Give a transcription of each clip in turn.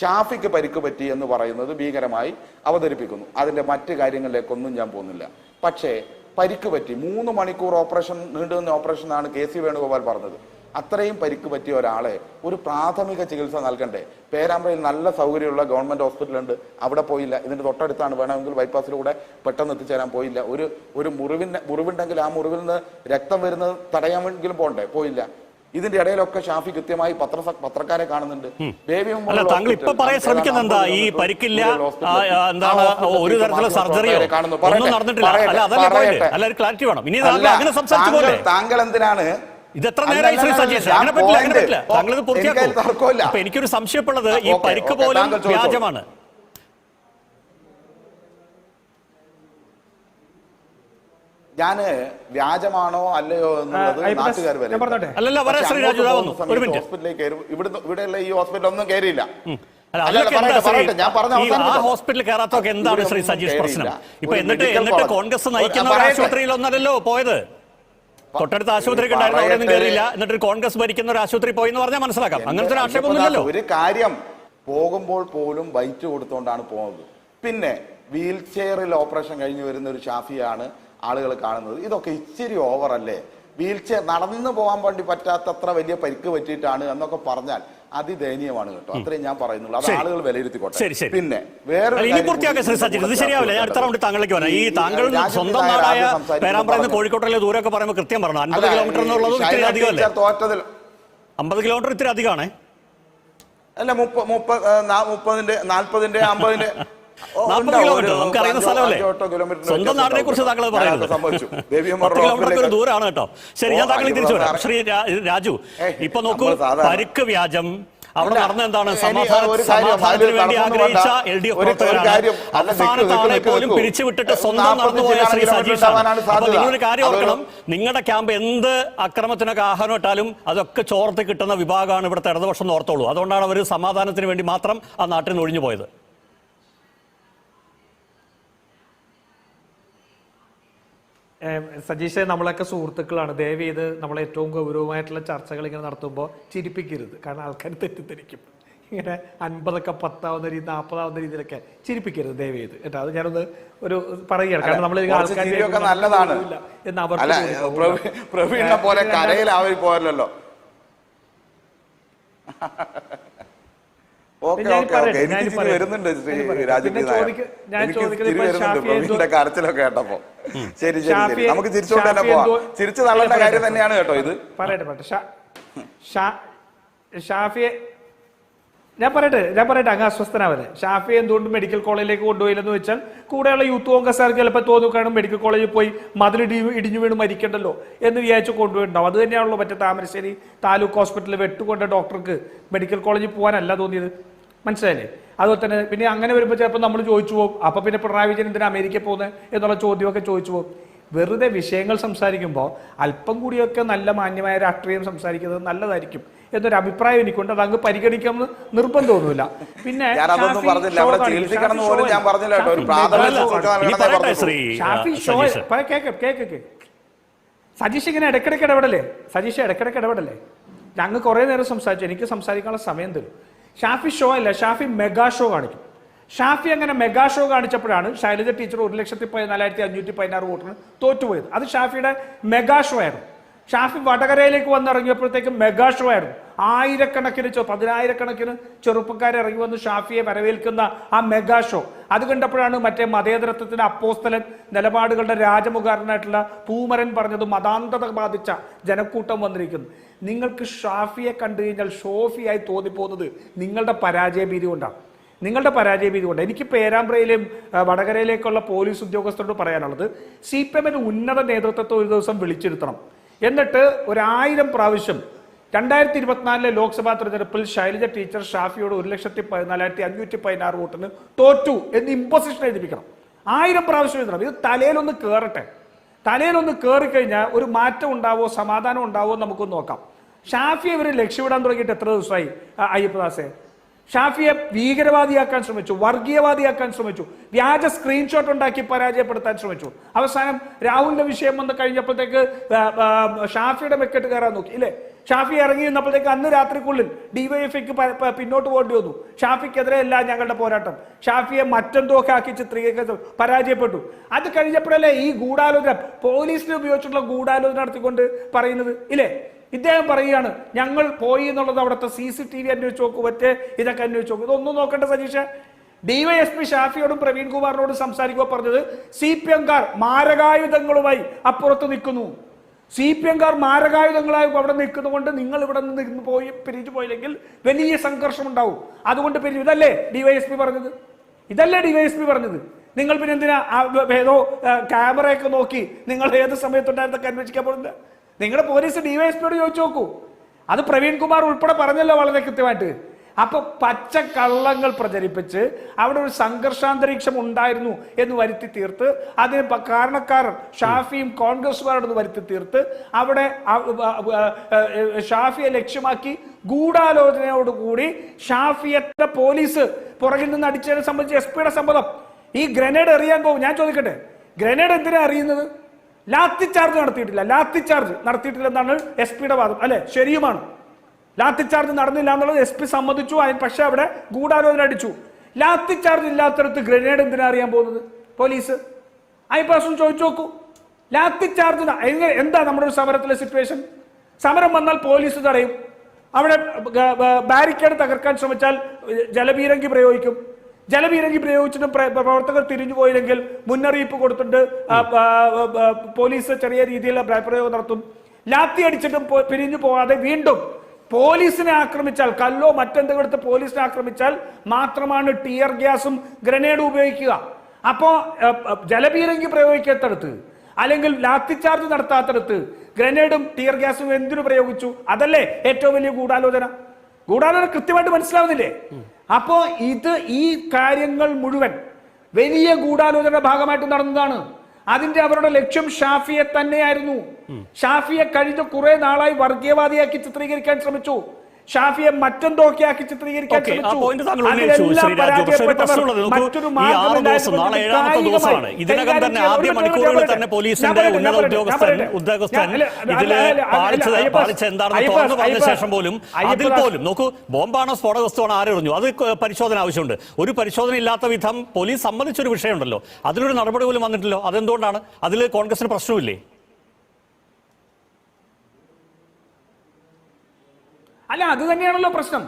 ഷാഫിക്ക് പരിക്ക് പറ്റി എന്ന് പറയുന്നത് ഭീകരമായി അവതരിപ്പിക്കുന്നു. അതിന്റെ മറ്റ് കാര്യങ്ങളിലേക്കൊന്നും ഞാൻ പോകുന്നില്ല. പക്ഷേ പരിക്ക് പറ്റി മൂന്ന് മണിക്കൂർ ഓപ്പറേഷൻ നീണ്ടുനിന്ന ഓപ്പറേഷനാണ് കെ സി വേണുഗോപാൽ പറഞ്ഞത്. അത്രയും പരിക്ക് പറ്റിയ ഒരാളെ ഒരു പ്രാഥമിക ചികിത്സ നൽകണ്ടേ? പേരാമ്പ്രയിൽ നല്ല സൗകര്യമുള്ള ഗവൺമെന്റ് ഹോസ്പിറ്റലുണ്ട്. അവിടെ പോയില്ല. ഇതിന്റെ തൊട്ടടുത്താണ്. വേണമെങ്കിൽ ബൈപ്പാസിലൂടെ പെട്ടെന്ന് എത്തിച്ചേരാൻ പോയില്ല. ഒരു ഒരു മുറിവിന് മുറിവുണ്ടെങ്കിൽ ആ മുറിവിൽ നിന്ന് രക്തം വരുന്നത് തടയാമെങ്കിലും പോണ്ടേ? പോയില്ല. ഇതിന്റെ ഇടയിലൊക്കെ ഷാഫി കൃത്യമായി പത്ര പത്രക്കാരെ കാണുന്നുണ്ട്. ബേബി അല്ല താങ്കൾ ഇപ്പൊ പറയാൻ ശ്രമിക്കുന്നത് എന്താ? ഈ പരിക്കില്ല എന്താണ് ഒരു തരത്തിലുള്ള സർജറിയോ? ഒന്നും നടന്നിട്ടില്ല. അല്ല അതല്ലേ പോയിന്റ് അല്ല ഒരു ക്ലാരിറ്റി വേണം. ഇനി അങ്ങനെ സംസാരിച്ചു താങ്കൾ- പോലെ താങ്കൾ എന്തിനാണ്? ഇത് എത്ര നേരമായി ശ്രീ സജീഷ്? അങ്ങനെ പറ്റില്ല അങ്ങനെ. പറ്റില്ല. താങ്കൾ ഇത് പൂർത്തിയാക്കും. എനിക്കൊരു സംശയമുള്ളത് ഈ പരിക്ക് പോലും വ്യാജമാണ്. ഞാൻ വ്യാജമാണോ അല്ലയോ എന്നുള്ളത് നാട്ടുകാർ വരെ. ഹോസ്പിറ്റലിലേക്ക് ഇവിടുന്ന് ഇവിടെയുള്ള ഈ ഹോസ്പിറ്റൽ ഒന്നും കയറിയില്ല. ഹോസ്പിറ്റലിൽ കയറാത്തൊക്കെ എന്താണ് ശ്രീ സജീഷ് പ്രശ്നം. ഇപ്പൊ ഒരു എന്നിട്ട് എന്നിട്ട് കോൺഗ്രസ് നയിക്കുന്ന ഒരു ആശുപത്രിയിലൊന്നല്ലോ പോയത്? തൊട്ടടുത്ത ആശുപത്രിക്ക് ഉണ്ടായിരുന്നു അവിടെ ഒന്നും. കയറിയില്ല. എന്നിട്ട് കോൺഗ്രസ് ഭരിക്കുന്ന ഒരു ആശുപത്രി പോയി എന്ന് പറഞ്ഞാൽ മനസ്സിലാക്കാം. അങ്ങനത്തെ ഒരു ആക്ഷേപമൊന്നുമില്ലല്ലോ ഒരു കാര്യം പോകുമ്പോൾ പോലും ബൈറ്റ് കൊടുത്തുകൊണ്ടാണ് പോകുന്നത്. പിന്നെ വീൽ ചെയറിൽ ഓപ്പറേഷൻ കഴിഞ്ഞു വരുന്ന ഒരു ഷാഫിയാണ് ആളുകൾ കാണുന്നത്. ഇതൊക്കെ ഇച്ചിരി ഓവറല്ലേ വീൽ ചെയർ നടന്നു പോകാൻ വേണ്ടി പറ്റാത്തത്ര വലിയ പരിക്ക് പറ്റിയിട്ടാണ് എന്നൊക്കെ പറഞ്ഞാൽ അതിദയനീയമാണ് കേട്ടോ. അത്രയും ഞാൻ പറയുന്നുള്ളൂ. അത്. ആളുകൾ വിലയിരുത്തിക്കോട്ടെ. പിന്നെ വേറെ ശരിയാവില്ല. ഞാൻ അടുത്ത റൗണ്ട് താങ്കളിലേക്ക് വരാം. ഈ താങ്കൾ സ്വന്തം നാടായ പേരാമ്പ്രന്ന് കോഴിക്കോട്ടിലെ ദൂരമൊക്കെ പറയുമ്പോൾ കൃത്യം പറഞ്ഞു? അൻപത് കിലോമീറ്റർ എന്നുള്ളത് ഇത്തിരി അധികമല്ലേ? തോറ്റതിൽ അമ്പത് കിലോമീറ്റർ ഇത്തിരി അധികമാണ്. അല്ല മുപ്പ മുപ്പ മുപ്പതിന്റെ നാൽപ്പതിന്റെ അമ്പതിന്റെ നാൽപ്പത്. കിലോമീറ്റർ നമുക്ക് അറിയുന്ന സ്ഥലമല്ലേ? സ്വന്തം നാടിനെ കുറിച്ച് താങ്കൾ പറയുന്നത്. പത്ത് കിലോമീറ്റർ ഒരു ദൂരമാണ് കേട്ടോ. ശരി ഞാൻ താങ്കൾ തിരിച്ചു വരാം. ശ്രീ രാജു ഇപ്പൊ നോക്കൂ പരുക്ക് വ്യാജം. അവിടെ നടന്ന എന്താണ്? സമാധാനത്തിന് വേണ്ടി ആഗ്രഹിച്ച. എൽ ഡി എഫ് പ്രവർത്തകരാണ്. അല്ല, നിൽക്കൂ, അവസാനത്തെ നിൽക്കൂ, ആളെ നിൽക്കൂ, പോലും. പിരിച്ചുവിട്ടിട്ട് സ്വന്തം നടന്നുപോയ ശ്രീ സജീഷ് സജീഷാണ് അപ്പൊ നിങ്ങളൊരു കാര്യം ഓർക്കണം. നിങ്ങളുടെ ക്യാമ്പ് എന്ത് അക്രമത്തിനൊക്കെ ആഹാരം ഇട്ടാലും അതൊക്കെ ചോർത്ത് കിട്ടുന്ന വിഭാഗമാണ് ഇവിടുത്തെ ഇടതുപക്ഷം ഓർത്തോളൂ. അതുകൊണ്ടാണ് അവർ സമാധാനത്തിന് വേണ്ടി മാത്രം ആ നാട്ടിൽ നിന്ന് ഒഴിഞ്ഞു പോയത്. സജീഷെ നമ്മളൊക്കെ സുഹൃത്തുക്കളാണ്. ദയവ് ചെയ്ത് നമ്മൾ ഏറ്റവും ഗൗരവമായിട്ടുള്ള ചർച്ചകൾ ഇങ്ങനെ നടത്തുമ്പോൾ ചിരിപ്പിക്കരുത്. കാരണം ആൾക്കാർ തെറ്റിദ്ധരിക്കും. ഇങ്ങനെ അൻപതൊക്കെ പത്താവുന്ന രീതി നാൽപ്പതാവുന്ന രീതിയിലൊക്കെ ചിരിപ്പിക്കരുത് ദയവ് ചെയ്ത്. കേട്ടോ അത് ഞാനൊന്ന് ഒരു പറയുകയാണ്. കാരണം നമ്മൾ നല്ലതാണ്. എന്ന് അവർക്ക് പോലെ കരയിൽ കരയിലാവി പോയല്ലോ ഓക്കെ ഞാൻ ഓക്കെ പറയട്ടെ, ഓക്കെ എനിക്ക് ഞാൻ ചിരി പറയട്ടെ. വരുന്നുണ്ട് കേട്ടപ്പോ. ശരി ശരി നമുക്ക് ചിരിച്ചുകൊണ്ട് തന്നെ പോവാം. ചിരിച്ചു തള്ളേണ്ട കാര്യം തന്നെയാണ് കേട്ടോ ഇത്. പറയട്ടെ ഷാഫിയെ ഞാൻ പറയട്ടെ ഞാൻ പറയട്ടെ അങ്ങ് അസ്വസ്ഥനാവരെ ഷാഫി എന്തുകൊണ്ട് മെഡിക്കൽ കോളേജിലേക്ക് കൊണ്ടുപോയില്ലെന്ന് വെച്ചാൽ കൂടെയുള്ള യൂത്ത് കോൺഗ്രസ്സുകാർക്ക് ചിലപ്പോൾ തോന്നുകയാണ് മെഡിക്കൽ കോളേജിൽ പോയി മതിലിടി ഇടിഞ്ഞു വീണ് മരിക്കണ്ടല്ലോ എന്ന് വിചാരിച്ച് കൊണ്ടുപോയിട്ടുണ്ടാവും. അത് തന്നെയാണല്ലോ മറ്റേ താമരശ്ശേരി താലൂക്ക് ഹോസ്പിറ്റലിൽ വെട്ടുകൊണ്ട ഡോക്ടർക്ക് മെഡിക്കൽ കോളേജിൽ പോകാനല്ല തോന്നിയത്. മനസ്സിലായില്ലേ? അതുപോലെ തന്നെ പിന്നെ അങ്ങനെ വരുമ്പോൾ ചിലപ്പോൾ നമ്മൾ ചോദിച്ചു പോകും അപ്പോൾ പിന്നെ പിണറായി വിജയൻ എന്തിനാ അമേരിക്കയിൽ പോകുന്നത് എന്നുള്ള ചോദ്യമൊക്കെ ചോദിച്ചു പോകും. വെറുതെ വിഷയങ്ങൾ സംസാരിക്കുമ്പോൾ അല്പം കൂടിയൊക്കെ നല്ല മാന്യമായ രാഷ്ട്രീയം സംസാരിക്കുന്നത് നല്ലതായിരിക്കും. എന്നൊരു അഭിപ്രായം എനിക്കുണ്ട്. അത് അങ്ങ് പരിഗണിക്കാമെന്ന് നിർബന്ധമൊന്നുമില്ല. പിന്നെ ഞാൻ Shafi show cake cake Sajeesh ഇങ്ങനെ ഇടയ്ക്കിടയ്ക്ക് ഇടപെടലേ സജീഷ് ഇടയ്ക്കിടയ്ക്ക് ഇടപെടലേ ഞങ്ങൾ കുറേ നേരം സംസാരിച്ചു. എനിക്ക് സംസാരിക്കാനുള്ള സമയം തരും. ഷാഫി ഷോ അല്ല ഷാഫി മെഗാ ഷോ കാണിക്കും. ഷാഫി അങ്ങനെ മെഗാ ഷോ കാണിച്ചപ്പോഴാണ് ശൈലജ ടീച്ചർ ഒരു ലക്ഷത്തി പതിനാലായിരത്തി അഞ്ഞൂറ്റി പതിനാറ് വോട്ടിന് തോറ്റുപോയത്. അത് ഷാഫിയുടെ മെഗാ ഷോ ആയിരുന്നു. ഷാഫി വടകരയിലേക്ക് വന്നിറങ്ങിയപ്പോഴത്തേക്കും മെഗാ ഷോ ആയിരുന്നു. ആയിരക്കണക്കിന് പതിനായിരക്കണക്കിന് ചെറുപ്പക്കാർ ഇറങ്ങി വന്ന് ഷാഫിയെ വരവേൽക്കുന്ന ആ മെഗാ ഷോ. അത് കണ്ടപ്പോഴാണ് മറ്റേ മതേതരത്വത്തിന്റെ അപ്പോസ്തലൻ നിലപാടുകളുടെ രാജമുഖാരനായിട്ടുള്ള പൂമരൻ പറഞ്ഞത് മതാന്തത ബാധിച്ച ജനക്കൂട്ടം വന്നിരിക്കുന്നു. നിങ്ങൾക്ക് ഷാഫിയെ കണ്ടു കഴിഞ്ഞാൽ ഷോഫിയായി തോന്നിപ്പോകുന്നത് നിങ്ങളുടെ പരാജയ ഭീതി കൊണ്ടാണ്. നിങ്ങളുടെ പരാജയ ഭീതി കൊണ്ട് എനിക്ക് പേരാമ്പ്രയിലെയും വടകരയിലേക്കുള്ള പോലീസ് ഉദ്യോഗസ്ഥരോട് പറയാനുള്ളത് സി പി എമ്മിന്റെ ഉന്നത നേതൃത്വത്തെ ഒരു ദിവസം വിളിച്ചിരുത്തണം. എന്നിട്ട് ഒരായിരം പ്രാവശ്യം രണ്ടായിരത്തി ഇരുപത്തിനാലിലെ ലോക്സഭാ തെരഞ്ഞെടുപ്പിൽ ശൈലജ ടീച്ചർ ഷാഫിയോട് ഒരു ലക്ഷത്തി പതിനാലായിരത്തി അഞ്ഞൂറ്റി പതിനാറ് വോട്ടിന് തോറ്റു എന്ന് ഇമ്പോസിഷൻ എഴുതിപ്പിക്കണം. ആയിരം പ്രാവശ്യം എഴുതണം. ഇത് തലയിലൊന്ന് കയറട്ടെ തലയിലൊന്ന് കയറിക്കഴിഞ്ഞാൽ ഒരു മാറ്റം ഉണ്ടാവോ സമാധാനം ഉണ്ടാവോ നമുക്കൊന്ന് നോക്കാം. ഷാഫി ഇവർ ലക്ഷ്യമിടാൻ തുടങ്ങിയിട്ട് എത്ര ദിവസമായി? അയ്യപ്പദാസെ ഷാഫിയെ ഭീകരവാദിയാക്കാൻ ശ്രമിച്ചു വർഗീയവാദിയാക്കാൻ ശ്രമിച്ചു വ്യാജ സ്ക്രീൻഷോട്ട് ഉണ്ടാക്കി പരാജയപ്പെടുത്താൻ ശ്രമിച്ചു. അവസാനം രാഹുലിന്റെ വിഷയം വന്ന് കഴിഞ്ഞപ്പോഴത്തേക്ക് ഷാഫിയുടെ മെക്കെട്ട് കയറാൻ നോക്കി. ഇല്ലേ? ഷാഫി ഇറങ്ങി നിന്നപ്പോഴത്തേക്ക് അന്ന് രാത്രിക്കുള്ളിൽ ഡിവൈഎഫ്ഐക്ക് പിന്നോട്ട് പോകേണ്ടി വന്നു. ഷാഫിക്കെതിരെ അല്ല ഞങ്ങളുടെ പോരാട്ടം. ഷാഫിയെ മറ്റെന്തോക്കെ ആക്കി ചിത്രീകരിക്കാൻ പരാജയപ്പെട്ടു. അത് കഴിഞ്ഞപ്പോഴല്ലേ ഈ ഗൂഢാലോചന പോലീസിനെ ഉപയോഗിച്ചിട്ടുള്ള ഗൂഢാലോചന നടത്തിക്കൊണ്ട് പറയുന്നത്. ഇല്ലേ? ഇദ്ദേഹം പറയുകയാണ് ഞങ്ങൾ പോയി എന്നുള്ളത് അവിടുത്തെ സി സി ടി വി അന്വേഷിച്ച് നോക്കൂ മറ്റേ ഇതൊക്കെ അന്വേഷിച്ച് നോക്കൂ. ഇതൊന്നും നോക്കണ്ട സജീഷ് ഡിവൈഎസ്പി ഷാഫിയോടും പ്രവീൺ കുമാറിനോടും സംസാരിക്കുമ്പോൾ പറഞ്ഞത് സി പി എംകാർ മാരകായുധങ്ങളുമായി അപ്പുറത്ത് നിൽക്കുന്നു. സി പി എംകാർ മാരകായുധങ്ങളായി അവിടെ നിൽക്കുന്നതുകൊണ്ട് നിങ്ങൾ ഇവിടെ നിന്ന് പോയി പിരിഞ്ഞു പോയില്ലെങ്കിൽ വലിയ സംഘർഷം ഉണ്ടാവും അതുകൊണ്ട് പിരിഞ്ഞു. ഇതല്ലേ ഡിവൈഎസ്പി പറഞ്ഞത്? ഇതല്ലേ ഡിവൈഎസ്പി പറഞ്ഞത്? നിങ്ങൾ പിന്നെ എന്തിനാ ഏതോ ക്യാമറയൊക്കെ നോക്കി നിങ്ങൾ ഏത് സമയത്തുണ്ടായിരുന്നൊക്കെ അന്വേഷിക്കാൻ പോകുന്നത്? നിങ്ങളുടെ പോലീസ് ഡിവൈഎസ്പിയോട് ചോദിച്ചു നോക്കൂ. അത് പ്രവീൺ കുമാർ ഉൾപ്പെടെ പറഞ്ഞല്ലോ വളരെ കൃത്യമായിട്ട്. അപ്പൊ പച്ച കള്ളങ്ങൾ പ്രചരിപ്പിച്ച് അവിടെ ഒരു സംഘർഷാന്തരീക്ഷം ഉണ്ടായിരുന്നു എന്ന് വരുത്തി തീർത്ത് അതിന് കാരണക്കാരൻ ഷാഫിയും കോൺഗ്രസുകാരോട് വരുത്തി തീർത്ത് അവിടെ ഷാഫിയെ ലക്ഷ്യമാക്കി ഗൂഢാലോചനയോടുകൂടി ഷാഫിയെ പോലീസ് പുറകിൽ നിന്ന് അടിച്ചതിനെ സംബന്ധിച്ച് എസ് പിയുടെ സമ്മതം. ഈ ഗ്രനേഡ് എറിയാൻ പോകും. ഞാൻ ചോദിക്കട്ടെ ഗ്രനേഡ് എന്തിനാ അറിയുന്നത് ലാത്തി ചാർജ് നടത്തിയിട്ടില്ല. ലാത്തി ചാർജ് നടത്തിയിട്ടില്ല എന്നാണ് എസ് പിയുടെ വാദം. അല്ലെ? ശരിയുമാണ്. ലാത്തി ചാർജ് നടന്നില്ല എന്നുള്ളത് എസ് പി സമ്മതിച്ചു. അതിന് പക്ഷെ അവിടെ ഗൂഢാലോചന അടിച്ചു. ലാത്തി ചാർജ് ഇല്ലാത്തടത്ത് ഗ്രനേഡ് എന്തിനാ അറിയാൻ പോകുന്നത്? പോലീസ്. ഐ പ്രാവശ്യം ചോദിച്ചു നോക്കൂ. ലാത്തി ചാർജ് എന്താ നമ്മുടെ ഒരു സമരത്തിലെ സിറ്റുവേഷൻ സമരം വന്നാൽ പോലീസ് തടയും. അവിടെ ബാരിക്കേഡ് തകർക്കാൻ ശ്രമിച്ചാൽ ജലപീരങ്കി പ്രയോഗിക്കും. ജലപീരങ്കി പ്രയോഗിച്ചിട്ടും പ്രവർത്തകർ തിരിഞ്ഞു പോയില്ലെങ്കിൽ മുന്നറിയിപ്പ് കൊടുത്തിട്ട് പോലീസ് ചെറിയ രീതിയിൽ പ്രയോഗം നടത്തും. ലാത്തി അടിച്ചിട്ടും പിരിഞ്ഞു പോകാതെ വീണ്ടും പോലീസിനെ ആക്രമിച്ചാൽ കല്ലോ മറ്റെന്തെങ്കിലും എടുത്ത് പോലീസിനെ ആക്രമിച്ചാൽ മാത്രമാണ് ടിയർ ഗ്യാസും ഗ്രനേഡും ഉപയോഗിക്കുക. അപ്പോ ഏ, ഏ, ജലപീരങ്കി പ്രയോഗിക്കാത്തടത്ത് അല്ലെങ്കിൽ ലാത്തി ചാർജ് നടത്താത്തടത്ത് ഗ്രനേഡും ടിയർ ഗ്യാസും എന്തിനു പ്രയോഗിച്ചു? അതല്ലേ ഏറ്റവും വലിയ ഗൂഢാലോചന. ഗൂഢാലോചന കൃത്യമായിട്ട് മനസ്സിലാവുന്നില്ലേ? അപ്പോ ഇത് ഈ കാര്യങ്ങൾ മുഴുവൻ വലിയ ഗൂഢാലോചനയുടെ ഭാഗമായിട്ട് നടന്നതാണ്. അതിന്റെ അവരുടെ ലക്ഷ്യം ഷാഫിയെ തന്നെയായിരുന്നു. ഷാഫിയെ കഴിഞ്ഞ കുറെ നാളായി വർഗീയവാദിയാക്കി ചിത്രീകരിക്കാൻ ശ്രമിച്ചു. ഷാഫിയെ മറ്റെന്തോക്കെ ആക്കി ചിത്രീകരിക്കാൻ ഇതിനകം തന്നെ ചെയ്യാൻ ആദ്യ മണിക്കൂറുകളിൽ തന്നെ പോലീസിന്റെ ഉന്നത ഉദ്യോഗസ്ഥൻ ഇതിൽ പാലിച്ച എന്താണെന്ന് അയ്യപ്പ- തുറന്നു പറഞ്ഞ ശേഷം പോലും അതിൽ പോലും നോക്കൂ ബോംബാണോ സ്ഫോടക വസ്തുവാണ് ആരെറിഞ്ഞു അത് പരിശോധന ആവശ്യമുണ്ട്. ഒരു പരിശോധന ഇല്ലാത്ത വിധം പോലീസ് സംബന്ധിച്ചൊരു വിഷയമുണ്ടല്ലോ. അതിലൊരു നടപടി പോലും വന്നിട്ടില്ലോ. അതെന്തുകൊണ്ടാണ്? അതിൽ കോൺഗ്രസിന് പ്രശ്നമില്ലേ അല്ല അത് തന്നെയാണല്ലോ പ്രശ്നം.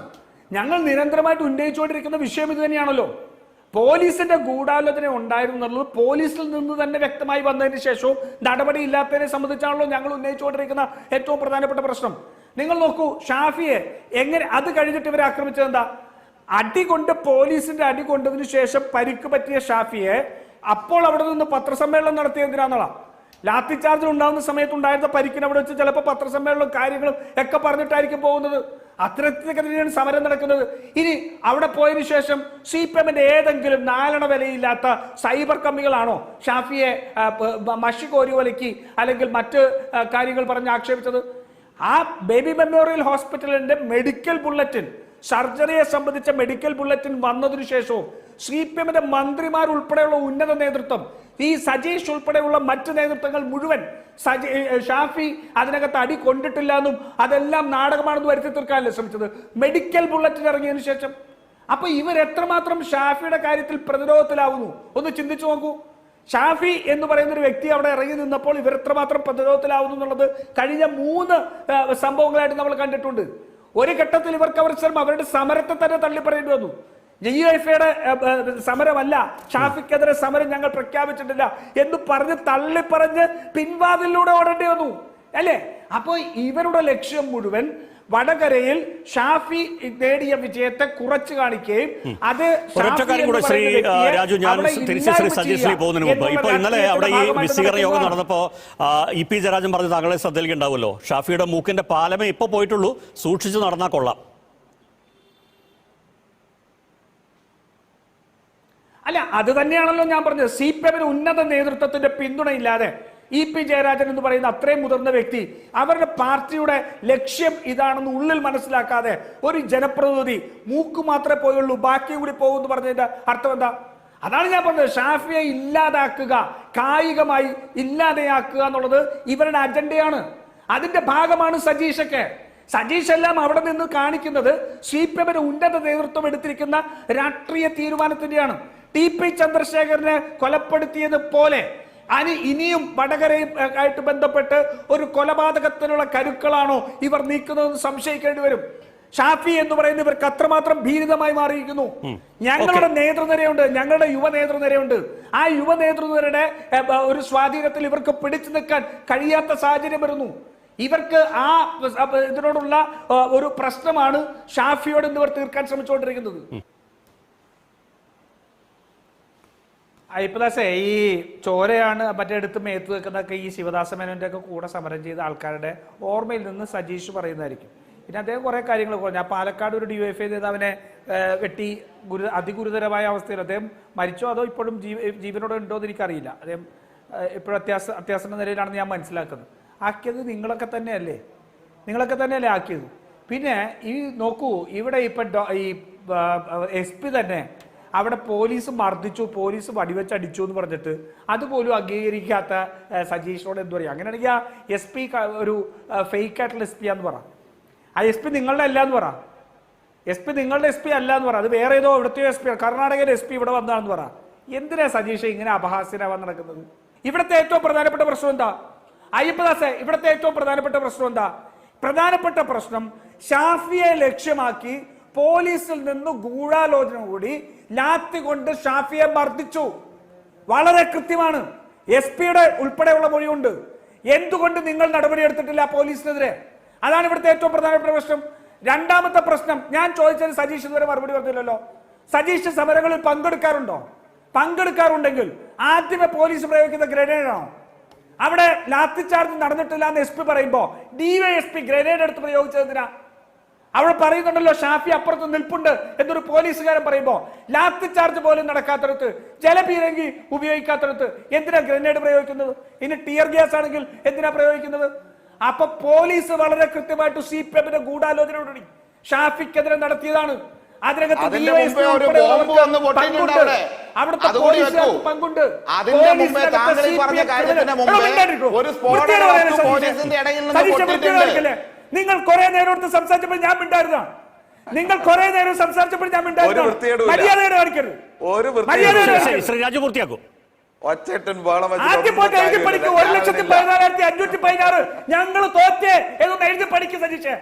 ഞങ്ങൾ നിരന്തരമായിട്ട് ഉന്നയിച്ചുകൊണ്ടിരിക്കുന്ന വിഷയം ഇത് തന്നെയാണല്ലോ. പോലീസിന്റെ ഗൂഢാലോചന ഉണ്ടായിരുന്നുള്ളത് പോലീസിൽ നിന്ന് തന്നെ വ്യക്തമായി വന്നതിന് ശേഷവും നടപടി ഇല്ലാത്തതിനെ സംബന്ധിച്ചാണല്ലോ ഞങ്ങൾ ഉന്നയിച്ചുകൊണ്ടിരിക്കുന്ന ഏറ്റവും പ്രധാനപ്പെട്ട പ്രശ്നം. നിങ്ങൾ നോക്കൂ ഷാഫിയെ എങ്ങനെ അത് കഴിഞ്ഞിട്ട് ഇവരെ ആക്രമിച്ചത് എന്താ? അടി കൊണ്ട് പോലീസിന്റെ അടി കൊണ്ടതിന് ശേഷം പരിക്ക് പറ്റിയ ഷാഫിയെ അപ്പോൾ അവിടെ നിന്ന് പത്രസമ്മേളനം നടത്തിയ എന്തിനാന്നുള്ള ലാത്തി ചാർജ് ഉണ്ടാകുന്ന സമയത്ത് ഉണ്ടായിരുന്ന പരിക്കിന് അവിടെ വെച്ച് ചിലപ്പോൾ പത്രസമ്മേളനവും കാര്യങ്ങളും ഒക്കെ പറഞ്ഞിട്ടായിരിക്കും പോകുന്നത്. അത്തരത്തിലാണ് സമരം നടക്കുന്നത്. ഇനി അവിടെ പോയതിനു ശേഷം സി പി എമ്മിന്റെ ഏതെങ്കിലും നാലണ വിലയില്ലാത്ത സൈബർ കമ്മികളാണോ ഷാഫിയെ മഷി കോരി വലക്കി അല്ലെങ്കിൽ മറ്റ് കാര്യങ്ങൾ പറഞ്ഞ് ആക്ഷേപിച്ചത്? ആ ബേബി മെമ്മോറിയൽ ഹോസ്പിറ്റലിന്റെ മെഡിക്കൽ ബുള്ളറ്റിൻ സർജറിയെ സംബന്ധിച്ച മെഡിക്കൽ ബുള്ളറ്റിൻ വന്നതിനു ശേഷവും സി പി എമ്മിന്റെ മന്ത്രിമാർ ഉൾപ്പെടെയുള്ള ഉന്നത നേതൃത്വം ഈ സജീഷ് ഉൾപ്പെടെയുള്ള മറ്റ് നേതൃത്വങ്ങൾ മുഴുവൻ ഷാഫി അതിനകത്ത് അടി കൊണ്ടിട്ടില്ല എന്നും അതെല്ലാം നാടകമാണെന്ന് വരുത്തി തീർക്കാനല്ലേ ശ്രമിച്ചത്? മെഡിക്കൽ ബുള്ളറ്റിൻ ഇറങ്ങിയതിനു ശേഷം. അപ്പൊ ഇവർ എത്രമാത്രം ഷാഫിയുടെ കാര്യത്തിൽ പ്രതിരോധത്തിലാവുന്നു? ഒന്ന് ചിന്തിച്ചു നോക്കൂ. ഷാഫി എന്ന് പറയുന്ന ഒരു വ്യക്തി അവിടെ ഇറങ്ങി നിന്നപ്പോൾ ഇവർ എത്രമാത്രം പ്രതിരോധത്തിലാവുന്നു എന്നുള്ളത് കഴിഞ്ഞ മൂന്ന് സംഭവങ്ങളായിട്ട് നമ്മൾ കണ്ടിട്ടുണ്ട്. ഒരു ഘട്ടത്തിൽ ഇവർക്ക് അവർ ശ്രമം അവരുടെ സമരത്തെ തന്നെ തള്ളിപ്പറയേണ്ടി വന്നു. ജി എഫ് ഐയുടെ സമരമല്ല. ഷാഫിക്കെതിരെ സമരം ഞങ്ങൾ പ്രഖ്യാപിച്ചിട്ടില്ല എന്ന് പറഞ്ഞ് തള്ളിപ്പറഞ്ഞ് പിൻവാതിലൂടെ ഓടേണ്ടി വന്നു. അല്ലേ? അപ്പോൾ ഇവരുടെ ലക്ഷ്യം മുഴുവൻ വടകരയിൽ ഷാഫി നേടിയ വിജയത്തെ കുറച്ചു കാണിക്കുകയും അത് ശ്രീ രാജു ഞാൻ തിരിച്ച് ശ്രീ സജീഷിലേക്ക് പോകുന്നതിന് മുമ്പ്. ഇപ്പൊ ഇന്നലെ അവിടെ ഈ രാഷ്ട്രീയത്തിന്റെ യോഗം നടന്നപ്പോൾ ഇ പി ജയരാജൻ പറഞ്ഞ താങ്കളെ ശ്രദ്ധയിലേക്ക് ഉണ്ടാവുമല്ലോ. ഷാഫിയുടെ മൂക്കിന്റെ പാലമേ ഇപ്പൊ പോയിട്ടുള്ളൂ. സൂക്ഷിച്ചു നടന്നാൽ കൊള്ളാം. അല്ല അത് തന്നെയാണല്ലോ ഞാൻ പറഞ്ഞത്. സി പി എമ്മിന് ഉന്നത നേതൃത്വത്തിന്റെ പിന്തുണയില്ലാതെ ഇ പി ജയരാജൻ എന്ന് പറയുന്ന അത്രയും മുതിർന്ന വ്യക്തി അവരുടെ പാർട്ടിയുടെ ലക്ഷ്യം ഇതാണെന്ന് ഉള്ളിൽ മനസ്സിലാക്കാതെ ഒരു ജനപ്രതിനിധി മൂക്ക് മാത്രമേ പോയുള്ളൂ ബാക്കി കൂടി പോകുമെന്ന് പറഞ്ഞതിന്റെ അർത്ഥം എന്താ? അതാണ് ഞാൻ പറഞ്ഞത്. ഷാഫിയെ ഇല്ലാതാക്കുക കായികമായി ഇല്ലാതെയാക്കുക എന്നുള്ളത് ഇവരുടെ അജണ്ടയാണ്. അതിന്റെ ഭാഗമാണ് സജീഷൊക്കെ. സജീഷ് എല്ലാം അവിടെ നിന്ന് കാണിക്കുന്നത് സി പി എമ്മിന് ഉന്നത നേതൃത്വം എടുത്തിരിക്കുന്ന രാഷ്ട്രീയ തീരുമാനത്തിന്റെയാണ്. ടി പി ചന്ദ്രശേഖരനെ കൊലപ്പെടുത്തിയത് പോലെ. അനി ഇനിയും വടകരയും ആയിട്ട് ബന്ധപ്പെട്ട് ഒരു കൊലപാതകത്തിനുള്ള കരുക്കളാണോ ഇവർ നീക്കുന്നതെന്ന് സംശയിക്കേണ്ടി വരും. ഷാഫി എന്ന് പറയുന്ന ഇവർക്ക് അത്രമാത്രം ഭീരിതമായി മാറിയിരിക്കുന്നു. ഞങ്ങളുടെ നേതൃനിരയുണ്ട് ഞങ്ങളുടെ യുവ നേതൃനിരയുണ്ട്. ആ യുവ നേതൃനിരയുടെ ഒരു സ്വാധീനത്തിൽ ഇവർക്ക് പിടിച്ചു നിൽക്കാൻ കഴിയാത്ത സാഹചര്യം വരുന്നു. ഇവർക്ക് ആ ഇതിനോടുള്ള ഒരു പ്രശ്നമാണ് ഷാഫിയോട് ഇന്നിവർ തീർക്കാൻ ശ്രമിച്ചുകൊണ്ടിരിക്കുന്നത്. അയ്യപ്പദാസേ ഈ ചോരയാണ് മറ്റേ അടുത്ത് മേത്ത് വെക്കുന്നതൊക്കെ ഈ ശിവദാസ മേനോന്റെ ഒക്കെ കൂടെ സമരം ചെയ്ത ആൾക്കാരുടെ ഓർമ്മയിൽ നിന്ന് സജീഷ് പറയുന്നതായിരിക്കും. പിന്നെ അദ്ദേഹം കുറെ കാര്യങ്ങൾ പറഞ്ഞു. ആ പാലക്കാട് ഒരു ഡി എഫ് ഐ നേതാവിനെ വെട്ടി ഗുരു അതിഗുരുതരമായ അവസ്ഥയിൽ അദ്ദേഹം മരിച്ചോ അതോ ഇപ്പോഴും ജീവ ജീവനോടെ ഉണ്ടോ എന്ന് എനിക്കറിയില്ല. അദ്ദേഹം ഇപ്പോഴും അത്യാസ അത്യാസന്ന നിലയിലാണെന്ന് ഞാൻ മനസ്സിലാക്കുന്നത്. ആക്കിയത് നിങ്ങളൊക്കെ തന്നെയല്ലേ? നിങ്ങളൊക്കെ തന്നെയല്ലേ ആക്കിയത്? പിന്നെ ഈ നോക്കൂ ഇവിടെ ഇപ്പം ഈ എസ് പി തന്നെ അവിടെ പോലീസ് മർദ്ദിച്ചു പോലീസ് വടിവെച്ചടിച്ചു എന്ന് പറഞ്ഞിട്ട് അതുപോലും അംഗീകരിക്കാത്ത സജീഷിനോട് എന്ത് പറയാം? അങ്ങനെയാണെങ്കിൽ ആ എസ് പി ഒരു ഫേക്ക് ആയിട്ടുള്ള എസ് പി ആന്ന് പറ. ആ എസ് പി നിങ്ങളുടെ അല്ല എന്ന് പറ. എസ് പി നിങ്ങളുടെ എസ് പി അല്ല എന്ന് പറ. അത് വേറെ ഏതോ ഇവിടുത്തെ എസ് പി കർണാടകയിലെ എസ് പി ഇവിടെ വന്നതാണെന്ന് പറ. എന്തിനാ സജീഷ് ഇങ്ങനെ അപഹാസ്യനാവാൻ നടക്കുന്നത്? ഇവിടുത്തെ ഏറ്റവും പ്രധാനപ്പെട്ട പ്രശ്നം എന്താ? അയ്യപ്പദാസെ ഇവിടുത്തെ ഏറ്റവും പ്രധാനപ്പെട്ട പ്രശ്നം എന്താ? പ്രധാനപ്പെട്ട പ്രശ്നം ഷാഫിയെ ലക്ഷ്യമാക്കി പോലീസിൽ നിന്ന് ഗൂഢാലോചന കൂടി ലാത്തി കൊണ്ട് ഷാഫിയെ മർദ്ദിച്ചു. വളരെ കൃത്യമാണ്. എസ് പിയുടെ ഉൾപ്പെടെയുള്ള മൊഴിയുണ്ട്. എന്തുകൊണ്ട് നിങ്ങൾ നടപടി എടുത്തിട്ടില്ല പോലീസിനെതിരെ? അതാണ് ഇവിടുത്തെ ഏറ്റവും പ്രധാനപ്പെട്ട പ്രശ്നം. രണ്ടാമത്തെ പ്രശ്നം ഞാൻ ചോദിച്ചത് സജീഷ് ഇതുവരെ മറുപടി പറഞ്ഞില്ലല്ലോ. സജീഷ് സമരങ്ങളിൽ പങ്കെടുക്കാറുണ്ടോ? പങ്കെടുക്കാറുണ്ടെങ്കിൽ ആദ്യമേ പോലീസ് പ്രയോഗിക്കുന്ന ഗ്രനേഡാണോ? അവിടെ ലാത്തിച്ചാർജ് നടന്നിട്ടില്ല എന്ന് എസ് പി പറയുമ്പോ ഡിവൈഎസ്പി ഗ്രനേഡ് എടുത്ത് പ്രയോഗിച്ചതിനാ അവിടെ പറയുന്നുണ്ടല്ലോ ഷാഫി അപ്പുറത്ത് നിൽപ്പുണ്ട് എന്നൊരു പോലീസുകാരൻ പറയുമ്പോ ലാത്തി ചാർജ് പോലും നടക്കാത്തടത്ത് ജലപീരങ്കി ഉപയോഗിക്കാത്തടത്ത് എന്തിനാ ഗ്രനേഡ് പ്രയോഗിക്കുന്നത്? ഇനി ടിയർ ഗ്യാസ് ആണെങ്കിൽ എന്തിനാ പ്രയോഗിക്കുന്നത്? അപ്പൊ പോലീസ് വളരെ കൃത്യമായിട്ട് സി പി എമ്മിന്റെ ഗൂഢാലോചനയോടുകൂടി ഷാഫിക്കെതിരെ നടത്തിയതാണ്. അതിനകത്ത്. അവിടുത്തെ പോലീസുകാർക്ക്. പങ്കുണ്ട്? പോലീസിന്റെ നിങ്ങൾ കുറെ നേരം എടുത്ത് സംസാരിച്ചപ്പോൾ ഞാൻ മിണ്ടായിരുന്ന? നിങ്ങൾ കുറെ നേരം സംസാരിച്ചപ്പോൾ ഞാൻ മിണ്ടായിരുന്നു? ഒരു വൃത്തികേടുമില്ല. മര്യാദയോടെ കാണിക്കരുത്. ഒരു മര്യാദയോടെ ശ്രീ രാജു പൂർത്തിയാക്കൂ. ഒച്ചേട്ടൻ ബഹളം വെച്ചിട്ട് ആദ്യം ഒന്നും പോയിട്ട് എഴുതി കാര്യമില്ല. പഠിക്കും. ഒരു ലക്ഷത്തി പതിനാലായിരത്തി അഞ്ഞൂറ്റി പതിനാറ് ഞങ്ങൾ തോറ്റേ എന്നൊന്ന് എഴുതി പഠിക്കും സതീഷേ.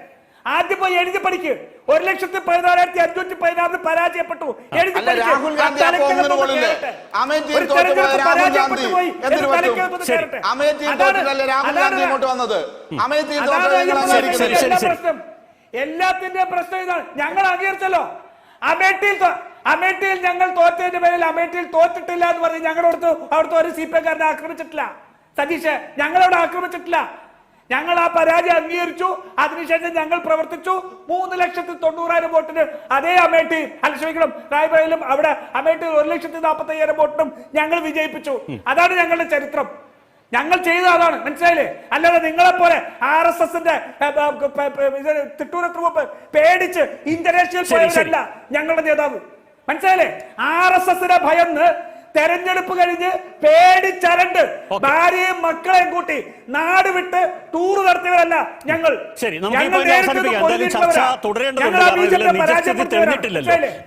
ആദ്യം പോയി എഴുതി പഠിക്ക്. ഒരു ലക്ഷത്തി പതിനാലായിരത്തി അഞ്ഞൂറ്റി പതിനാറിന് പരാജയപ്പെട്ടു. എഴുതി രാഹുൽ ഗാന്ധി ആ അപ്പോ ഒന്നിന് തലയ്ക്കകത്തൊന്ന് പോലില്ലേ? കയറട്ടെ. അമേഠിയിൽ ഒരു തോറ്റ് പോയ തെരഞ്ഞെടുപ്പ് രാഹുൽ പരാജയപ്പെട്ടു ഗാന്ധി പോയി. എന്തിന് എന്ന് പറ്റും? തലയ്ക്കകത്തൊന്ന് ശരി. കയറട്ടെ. അമേഠിയിൽ അതാണ്- തോറ്റിട്ടല്ലേ രാഹുൽ അതാണ് ഗാന്ധി ഇങ്ങോട്ട് വന്നത്. അമേഠിയിൽ അതാണ് തോറ്റ നിങ്ങൾ അയ്യപ്പദാസേ, ശരി, ശരി, ഇതിന്റെ ശരി, എല്ലാ ശരി. പ്രശ്നം. എല്ലാത്തിന്റെയും പ്രശ്നം ഇതാണ്. ഞങ്ങൾ അംഗീകരിച്ചല്ലോ. അമേഠിയിൽ അമേഠിയിൽ ഞങ്ങൾ തോറ്റതിന്റെ പേരിൽ അമേഠിയിൽ തോറ്റിട്ടില്ല എന്ന് പറഞ്ഞ് ഞങ്ങളോടത്ത് അവിടുത്തെ ഒരു സി പി എക്കാരനെ ആക്രമിച്ചിട്ടില്ല. സതീഷ് ഞങ്ങളവിടെ ആക്രമിച്ചിട്ടില്ല. ഞങ്ങൾ ആ പരാജയം അംഗീകരിച്ചു. അതിനുശേഷം ഞങ്ങൾ പ്രവർത്തിച്ചു. മൂന്ന് ലക്ഷത്തി തൊണ്ണൂറായിരം വോട്ടിന് അതേ അമേഠി അല്ല ക്ഷമിക്കണം റായ്ബറയിലും അവിടെ അമേട്ടി ഒരു ലക്ഷത്തി നാൽപ്പത്തി അയ്യായിരം വോട്ടിനും ഞങ്ങൾ വിജയിപ്പിച്ചു. അതാണ് ഞങ്ങളുടെ ചരിത്രം. ഞങ്ങൾ ചെയ്ത അതാണ്. മനസ്സിലായില്ലേ? അല്ലാതെ നിങ്ങളെ പോലെ ആർ എസ് എസിന്റെ തിട്ടൂരത്ത് പേടിച്ച് ഇന്റർനാഷണൽ. പോയവരല്ല ഞങ്ങളുടെ നേതാവ്. മനസ്സിലായില്ലേ? ആർ എസ് എസിന്റെ ഭയന്ന് തെരഞ്ഞെടുപ്പ് കഴിഞ്ഞ് പേടി ചരണ്ട് ഭാര്യയും മക്കളെയും കൂട്ടി നാട് വിട്ട് ടൂർ നടത്തിയവരല്ല ഞങ്ങൾ. ശരി?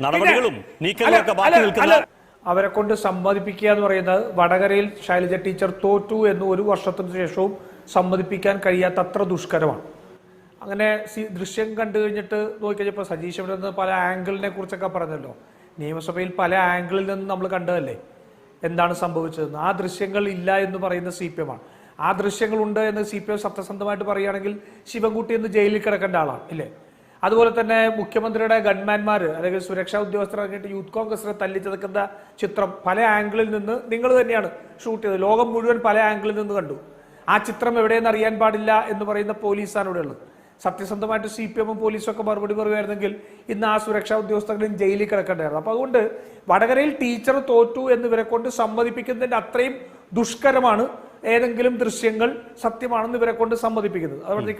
നടപടികളും നീക്കങ്ങളൊക്കെ ബാക്കി നിൽക്കുന്ന അവരെ കൊണ്ട് സമ്മതിപ്പിക്കുക എന്ന് പറയുന്നത് വടകരയിൽ ശൈലജ ടീച്ചർ തോറ്റു എന്ന് ഒരു വർഷത്തിന് ശേഷവും സമ്മതിപ്പിക്കാൻ കഴിയാത്തത്ര ദുഷ്കരമാണ്. അങ്ങനെ ദൃശ്യം കണ്ടു കഴിഞ്ഞിട്ട് നോക്കിക്കഴിഞ്ഞപ്പോൾ സജീഷ് ഇവിടെ നിന്ന് പല ആംഗിളിനെ കുറിച്ചൊക്കെ പറഞ്ഞല്ലോ. നിയമസഭയിൽ പല ആംഗിളിൽ നിന്ന് നമ്മൾ കണ്ടതല്ലേ? എന്താണ് സംഭവിച്ചതെന്ന്. ആ ദൃശ്യങ്ങൾ ഇല്ല എന്ന് പറയുന്ന സി പി എമ്മാണ് ആ ദൃശ്യങ്ങൾ ഉണ്ട് എന്ന് സി പി എം സത്യസന്ധമായിട്ട് പറയുകയാണെങ്കിൽ ശിവൻകുട്ടി എന്ന് ജയിലിൽ കിടക്കേണ്ട ആളാണ് ഇല്ലേ? അതുപോലെ തന്നെ മുഖ്യമന്ത്രിയുടെ ഗൺമാൻമാർ അല്ലെങ്കിൽ സുരക്ഷാ ഉദ്യോഗസ്ഥർ ഇറങ്ങിയിട്ട് യൂത്ത് കോൺഗ്രസിനെ തല്ലിച്ചതക്കുന്ന ചിത്രം പല ആംഗിളിൽ നിന്ന് നിങ്ങൾ തന്നെയാണ് ഷൂട്ട് ചെയ്തത്. ലോകം മുഴുവൻ പല ആംഗിളിൽ നിന്ന് കണ്ടു. ആ ചിത്രം എവിടെയെന്ന് അറിയാൻ പാടില്ല എന്ന് പറയുന്ന പോലീസാണ് ഇവിടെ ഉള്ളത്. സത്യസന്ധമായിട്ട് സി പി എമ്മും പോലീസും ഒക്കെ മറുപടി പറയുമായിരുന്നെങ്കിൽ ഇന്ന് ആ സുരക്ഷാ ഉദ്യോഗസ്ഥരും ജയിലിൽ കിടക്കേണ്ടായിരുന്നു. അപ്പോൾ അതുകൊണ്ട് വടകരയിൽ ടീച്ചർ തോറ്റു എന്നിവരെ കൊണ്ട് സമ്മതിപ്പിക്കുന്നതിന്റെ അത്രയും ദുഷ്കരമാണ് ഏതെങ്കിലും ദൃശ്യങ്ങൾ സത്യമാണെന്ന് ഇവരെ കൊണ്ട് സമ്മതിപ്പിക്കുന്നത്. അതുകൊണ്ട്